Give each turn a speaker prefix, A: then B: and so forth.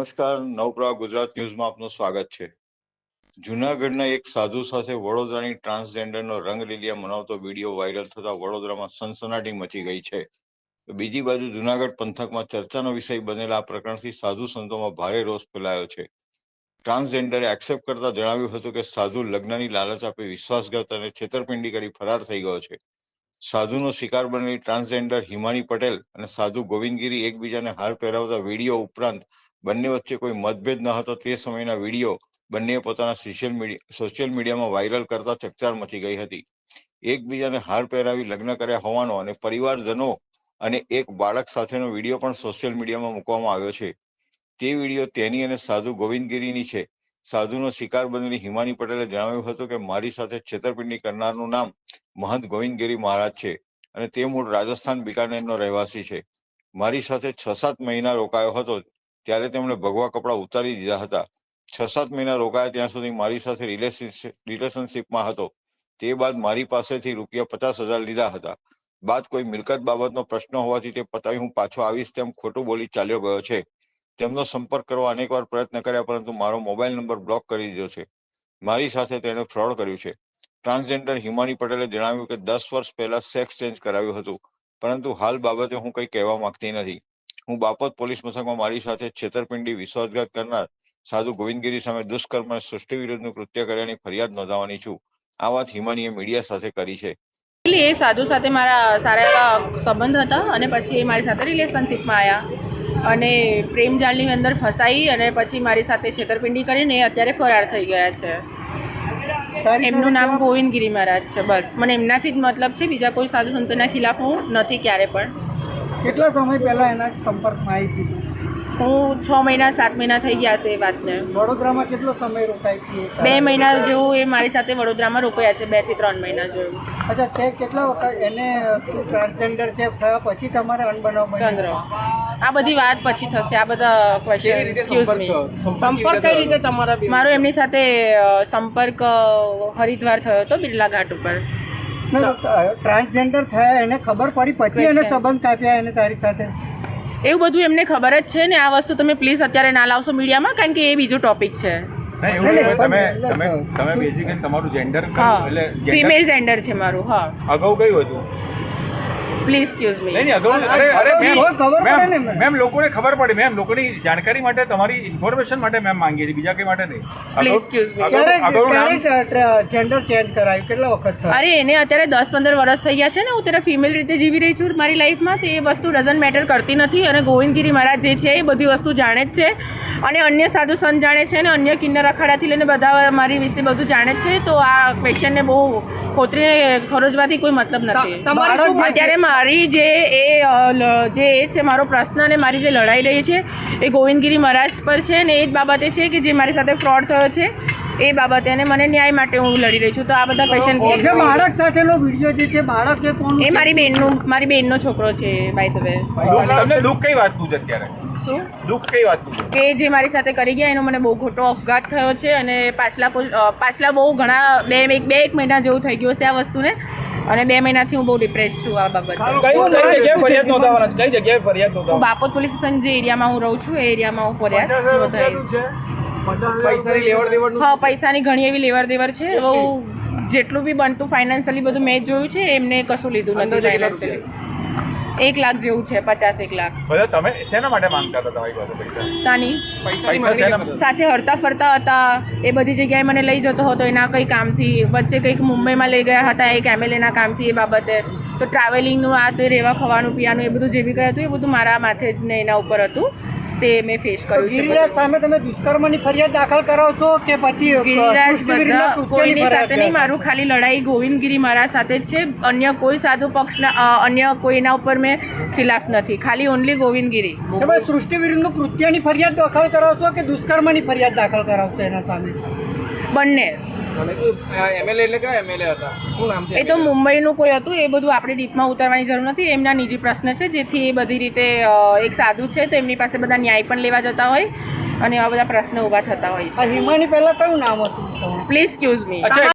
A: નમસ્કાર નવપ્રા ગુજરાત ન્યૂઝમાં આપનું સ્વાગત છે. જુનાગઢના એક સાધુ સાથે વડોદરાની ટ્રાન્સજેન્ડરનો રંગલીલિયા મનાવતો વીડિયો વાયરલ થતા વડોદરામાં સનસનાટી મચી ગઈ છે. બીજી બાજુ જુનાગઢ પંથકમાં ચર્ચાનો વિષય બનેલા આ પ્રકરણથી સાધુ સંતોમાં ભારે રોષ ફેલાયો છે. ટ્રાન્સજેન્ડરે એક્સેપ્ટ કરતા જણાવ્યું હતું કે સાધુ લગ્નની લાલચ આપી વિશ્વાસઘાત અને છેતરપિંડી કરી ફરાર થઈ ગયો છે. સાધુનો શિકાર બનેલી ટ્રાન્સજેન્ડર હિમાની પટેલ અને સાધુ ગોવિંદગીરી એકબીજાને હાર પહેરાવતા વીડિયો ઉપરાંત બંને વચ્ચે કોઈ મતભેદ ન હતો તે સમયના વીડિયો બંનેએ પોતાના સોશિયલ મીડિયા સોશિયલ મીડિયામાં વાયરલ કરતા ચકચાર મચી ગઈ હતી. એકબીજાને હાર પહેરાવી લગ્ન કર્યા હોવાનો અને પરિવારજનો અને એક બાળક સાથેનો વીડિયો પણ સોશિયલ મીડિયામાં મૂકવામાં આવ્યો છે. તે વીડિયો તેની અને સાધુ ગોવિંદગીરીની છે. સાધુનો શિકાર બનેલી હિમાની પટેલે જણાવ્યું હતું કે, મારી સાથે છેતરપિંડી કરનારનું નામ મહંત ગોવિંદગીરી મહારાજ છે અને તે મૂળ રાજસ્થાન બિકાનેરનો રહેવાસી છે. મારી સાથે છ સાત મહિના રોકાયો હતો ત્યારે તેમણે ભગવા કપડાં ઉતારી દીધા હતા. છ સાત મહિના રોકાયા ત્યાં સુધી મારી સાથે રિલેશનશીપમાં હતો. તે બાદ મારી પાસેથી રૂપિયા પચાસ હજાર લીધા હતા. બાદ કોઈ મિલકત બાબતનો પ્રશ્ન હોવાથી તે પતાવી હું પાછો આવીશ તેમ ખોટું બોલી ચાલ્યો ગયો છે. તેમનો સંપર્ક કરવા અનેકવાર પ્રયત્ન કર્યા પરંતુ મારો મોબાઈલ નંબર બ્લોક કરી દીધો છે. મારી સાથે તેણે ફ્રોડ કર્યું છે. ટ્રાન્સજેન્ડર હિમાની પટેલે જણાવ્યું કે દસ વર્ષ પહેલા સેક્સ ચેન્જ કરાવ્યું હતું. પરંતુ હાલ બાબતે હું કંઈ કહેવા માંગતી નથી. હું બાપત પોલીસ મથકમાં મારી સાથે છેતરપિંડી, વિશ્વાસઘાત કરનાર સાધુ ગોવિંદગીરી સામે દુષ્કર્મ અને સૃષ્ટિ વિરુદ્ધનું કૃત્ય કર્યાની ફરિયાદ નોંધાવવાની છું. આ વાત હિમાનીએ મીડિયા સાથે કરી છે.
B: એ સાધુ સાથે મારા સારા એવા સંબંધ હતા અને પછી એ મારી સાથે રિલેશનશીપમાં આવ્યા અને પ્રેમ જાળની અંદર ફસાઈ અને પછી મારી સાથે છેતરપિંડી કરીને એ અત્યારે ફરાર થઈ ગયા છે. એમનું નામ ગોવિંદગીરી મહારાજ છે બસ. મને એમનાથી જ મતલબ છે બીજા કોઈ સાધુ સંતોના ખિલાફ હું નથી ક્યારે પણ.
C: કેટલા સમય પહેલાં એના સંપર્કમાં આવી હતી
B: હું છ મહિના સાત મહિના થઈ ગયા છે એ વાતને.
C: વડોદરામાં કેટલો સમય રોકાય
B: બે મહિના જેવું એ મારી સાથે વડોદરામાં રોકાયા છે બેથી ત્રણ મહિના જેવું.
C: અચ્છા તે કેટલા વખત એને ટ્રાન્સજેન્ડર છે થયા પછી તમારે અનબનાવ
B: ચંદ્ર. આ બધી વાત પછી થશે આ બધા ક્વેશ્ચન એક્સક્યુઝ મી
D: સંપર્ક કઈ રીતે તમારા
B: મારો એમની સાથે સંપર્ક હરિદ્વાર થયો હતો બિરલા ઘાટ ઉપર.
C: ટ્રાન્સજેન્ડર થયા એને ખબર પડી પછી એને. સંબંધ કાપ્યા એને તારી સાથે?
B: એવું બધું એમને ખબર જ છે ને આ વસ્તુ તમે પ્લીઝ અત્યારે ના લાવશો મીડિયામાં કારણ કે એ બીજો ટોપિક છે.
E: એવું તમે તમે તમે તમારું જેન્ડર એટલે
B: ફિમેલ જેન્ડર છે મારું હા.
E: અગાઉ કયું હતું?
B: પ્લીઝ એક્સક્યુઝ મી
E: નહીં અગાઉ અરે અરે મેમ મેમ લોકોને ખબર પડે મેમ લોકોની જાણકારી માટે તમારી ઇન્ફોર્મેશન માટે મેમ માંગીએ છીએ બીજા કંઈ માટે નહીં.
B: પ્લીઝ એક્સક્યુઝ
E: મી
C: ક્યારે જેન્ડર ચેન્જ કરાયું કેટલા વખત થયા?
B: અરે એને અત્યારે દસ પંદર વર્ષ થઈ ગયા છે ને હું ત્યારે ફિમેલ રીતે જીવી રહી છું મારી લાઈફમાં તો એ વસ્તુ ડઝન્ટ મેટર કરતી નથી. અને ગોવિંદગીરી મહારાજ જે છે એ બધી વસ્તુ જાણે જ છે. અને અન્ય સાધુ સંત જાણે છે અને અન્ય કિન્નર અખાડાથી લઈને બધા મારી વિશે બધું જાણે છે તો આ ક્વેશ્ચનને બહુ ખોતરીને ખરોજવાથી કોઈ મતલબ નથી. અત્યારે મારી જે એ જે એ છે મારો પ્રશ્ન અને મારી જે લડાઈ રહી છે એ ગોવિંદગીરી મહારાજ પર છે ને એ જ બાબતે છે કે જે મારી સાથે ફ્રોડ થયો છે એ બાબતે અને મને ન્યાય માટે હું લડી રહી છું. તો આ બધા ક્વેશ્ચન
C: બાળક સાથેનો વીડિયો જે છે બાળક એ કોણ?
B: એ મારી બેનનું મારી બેનનો છોકરો છે બાય ધ વે
E: દુઃખ તમને દુઃખ કઈ વાતનું છે અત્યારે?
B: શું?
E: દુઃખ કઈ વાતનું
B: કે જે મારી સાથે કરી ગયા એનો મને બહુ ખોટો અફઘાત થયો છે અને પાછલા પાછલા બહુ ઘણા બે એક બે એક મહિના જેવું થઈ ગયું છે આ વસ્તુને. અને બે મહિનાથી હું બહુ ડિપ્રેસ છું આ બાબતે.
D: કઈ જગ્યાએ ફરિયાદ નોંધાવવાના? છે કઈ જગ્યાએ ફરિયાદ નોંધાવવા
B: બાપોદ પોલીસ સ્ટેશન જે એરિયામાં હું રહું છું એ એરિયામાં હું ફરિયાદ નોંધાવીશ.
D: પૈસાની
B: હા પૈસાની ઘણી એવી લેવડ દેવડ છે. બહુ જેટલું બી બનતું ફાઇનાન્શિયલી બધું મેં જ જોયું છે એમને કશું લીધું નથી ફાઇનાન્શિયલી એક લાખ જેવું છે પચાસ એક લાખ.
E: બધા તમે શેના માટે માંગતા હતા તમારી પાસે પૈસા?
B: સાની.
E: પૈસા
B: સાથે હરતા ફરતા હતા. એ બધી જગ્યાએ મને લઈ જતો હતો એના કંઈ કામથી. વચ્ચે કંઈક મુંબઈમાં લઈ ગયા હતા એક એમએલએના કામથી એ બાબતે. તો ટ્રાવેલિંગનું આ તે રહેવા ખાવાનું પીવાનું એ બધું જે બી કહ્યું હતું એ બધું મારા માથે જ ને એના ઉપર હતું. તે મેં ફેસ કર્યું છે.
C: ગિરિરાજ સામે તમે દુષ્કર્મની ફરિયાદ દાખલ કરાવશો કે પછી
B: ગિરિરાજ બધા કોઈની સાથે નહીં મારું ખાલી લડાઈ ગોવિંદગીરી મારા સાથે જ છે. અન્ય કોઈ સાધુ પક્ષના અન્ય કોઈના ઉપર મેં ખિલાફ નથી. ખાલી ઓનલી ગોવિંદગીરી.
C: તમે સૃષ્ટિ વિરુદ્ધનું કૃત્યની ફરિયાદ દાખલ કરાવશો કે દુષ્કર્મની ફરિયાદ દાખલ કરાવશો એના સામે?
B: બંને.
D: એમએલએ એટલે કયા એમએલએ હતા? શું નામ છે
B: એ તો મુંબઈનું કોઈ હતું એ બધું આપણે ડીપમાં ઉતારવાની જરૂર નથી. એમના નિજી પ્રશ્ન છે જેથી એ બધી રીતે એક સાધુ છે તો એમની પાસે બધા ન્યાય પણ લેવા જતા હોય અને આવા બધા પ્રશ્ન ઊભા થતા હોય છે.
C: હિમાની પહેલા કયું નામ હતું?
B: Please cues me